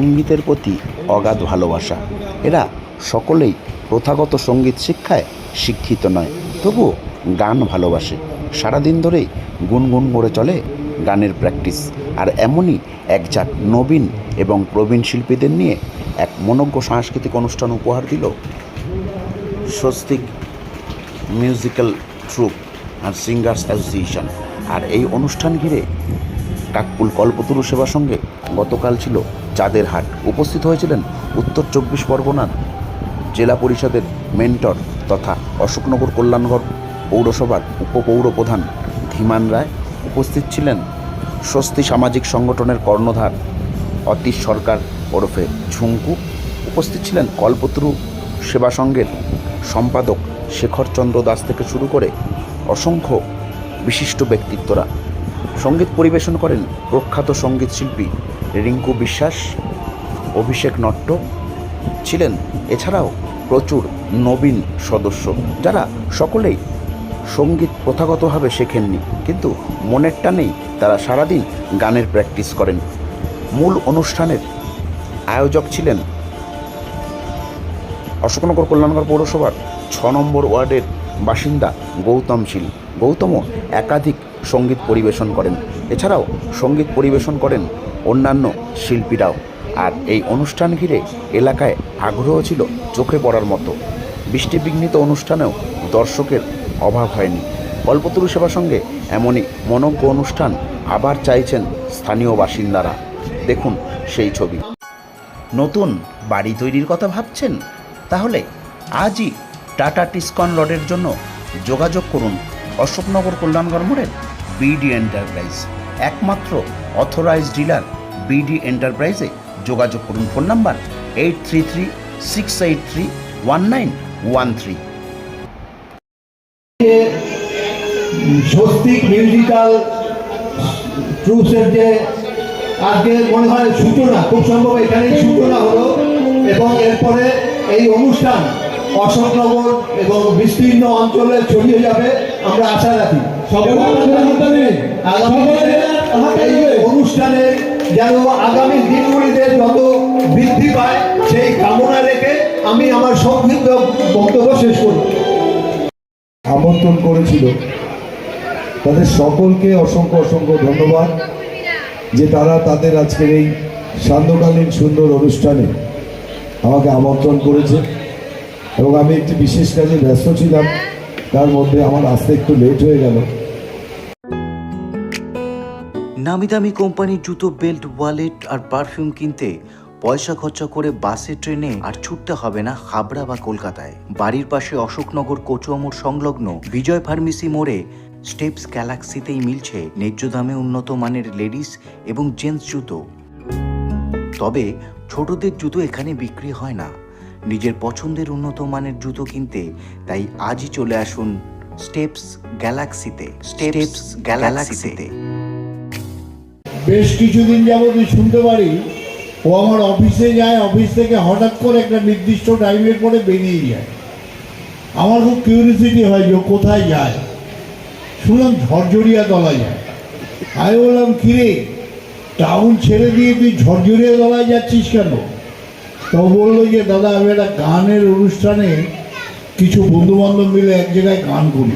সঙ্গীতের প্রতি অগাধ ভালোবাসা। এরা সকলেই প্রথাগত সংগীত শিক্ষায় শিক্ষিত নয়, তবুও গান ভালোবাসে। সারাদিন ধরেই গুনগুন করে চলে গানের প্র্যাকটিস। আর এমনই এক যাক নবীন এবং প্রবীণ শিল্পীদের নিয়ে এক মনজ্ঞ সাংস্কৃতিক অনুষ্ঠান উপহার দিল স্বস্তিক মিউজিক্যাল ট্রুপ আর সিঙ্গার্স অ্যাসোসিয়েশন। আর এই অনুষ্ঠান ঘিরে কাকপুল কল্পতরু সেবা সঙ্গে গতকাল ছিল চাঁদের হাট। উপস্থিত হয়েছিলেন উত্তর চব্বিশ পরগনার জেলা পরিষদের মেন্টর তথা অশোকনগর কল্যাণগড় পৌরসভার উপপৌর প্রধান ধীমান রায়। উপস্থিত ছিলেন স্বস্তি সামাজিক সংগঠনের কর্ণধার অতীশ সরকার ওরফে ঝুঙ্কু। উপস্থিত ছিলেন কল্পতরু সেবা সংঘের সম্পাদক শেখরচন্দ্র দাস থেকে শুরু করে অসংখ্য বিশিষ্ট ব্যক্তিত্বরা। সংগীত পরিবেশন করেন প্রখ্যাত সংগীত শিল্পী রিঙ্কু বিশ্বাস, অভিষেক নট্ট। ছিলেন এছাড়াও প্রচুর নবীন সদস্য যারা সকলেই সংগীত প্রথাগতভাবে শেখেননি, কিন্তু মনের টানেই তারা সারাদিন গানের প্র্যাকটিস করেন। মূল অনুষ্ঠানের আয়োজক ছিলেন অশোকনগর কল্যাণগড় পৌরসভার ছ নম্বর ওয়ার্ডের বাসিন্দা গৌতম শীল। গৌতমও একাধিক সংগীত পরিবেশন করেন। এছাড়াও সংগীত পরিবেশন করেন অন্যান্য শিল্পীরাও। আর এই অনুষ্ঠান ঘিরে এলাকায় আগ্রহ ছিল চোখে পড়ার মতো। বৃষ্টিবিঘ্নিত অনুষ্ঠানেও দর্শকের অভাব হয়নি। কল্পতরু সেবা সঙ্গে এমনই মনজ্ঞ অনুষ্ঠান আবার চাইছেন স্থানীয় বাসিন্দারা। দেখুন সেই ছবি। নতুন বাড়ি তৈরির কথা ভাবছেন? তাহলে আজই টাটা টিসকন রডের জন্য যোগাযোগ করুন অশোকনগর কল্যাণগড় মোড়ের বিডি এন্টারপ্রাইজ একমাত্র অথরাইজ ডিলার বিডি এন্টারপ্রাইজে যোগাযোগ করুন। Phone number eight three three six eight three one nine one three Swastik musical ট্রুপসের যে আজকে মনে হয় সূচনা, খুব সম্ভব এখানেই সূচনা হলো এবং এরপরে এই অনুষ্ঠান অশোকনগর এবং বিস্তীর্ণ অঞ্চলে ছড়িয়ে যাবে, আমরা আশা রাখি। অনুষ্ঠানে যেন আগামী দিনগুলিতে যত বৃদ্ধি পায় সেই কামনা রেখে আমি আমার সংক্ষিপ্ত বক্তব্য শেষ করব। আমন্ত্রণ করেছিল তাদের সকলকে অসংখ্য অসংখ্য ধন্যবাদ যে তারা তাদের আজকের এই সান্ধ্যকালীন সুন্দর অনুষ্ঠানে আমাকে আমন্ত্রণ করেছে এবং আমি একটি বিশেষ কাজে ব্যস্ত ছিলাম তার মধ্যে আমার আসতে একটু লেট হয়ে গেল। নামি দামি কোম্পানির জুতো, বেল্ট, ওয়ালেট আর পারফিউম কিনতে পয়সা খরচা করে বাসে, ট্রেনে আর ছুটতে হবে না হাবড়া বা কলকাতায়। বাড়ির পাশে অশোকনগর কচুয়ামোড় সংলগ্ন বিজয় ফার্মেসি মোড়ে স্টেপস গ্যালাক্সিতেই মিলছে ন্যায্য দামে উন্নত মানের লেডিস এবং জেন্টস জুতো। তবে ছোটদের জুতো এখানে বিক্রি হয় না। নিজের পছন্দের উন্নত মানের জুতো কিনতে তাই আজই চলে আসুন স্টেপস গ্যালাক্সিতে। স্টেপস গ্যালাক্সিতে। বেশ কিছুদিন যাবতই শুনতে পারি, ও আমার অফিসে যায়, অফিস থেকে হঠাৎ করে একটা নির্দিষ্ট টাইমের পরে বেরিয়ে যায়। আমার খুব কিউরিসিটি হয় যে কোথায় যায়। শুনলাম ঝরঝরিয়া তলায় যায়। আমি বললাম, কিরে টাউন ছেড়ে দিয়ে তুই ঝরঝরিয়া তলায় যাচ্ছিস কেন? তো বলল যে, দাদা, আমি একটা গানের অনুষ্ঠানে কিছু বন্ধু বান্ধব মিলে এক জায়গায় গান করি।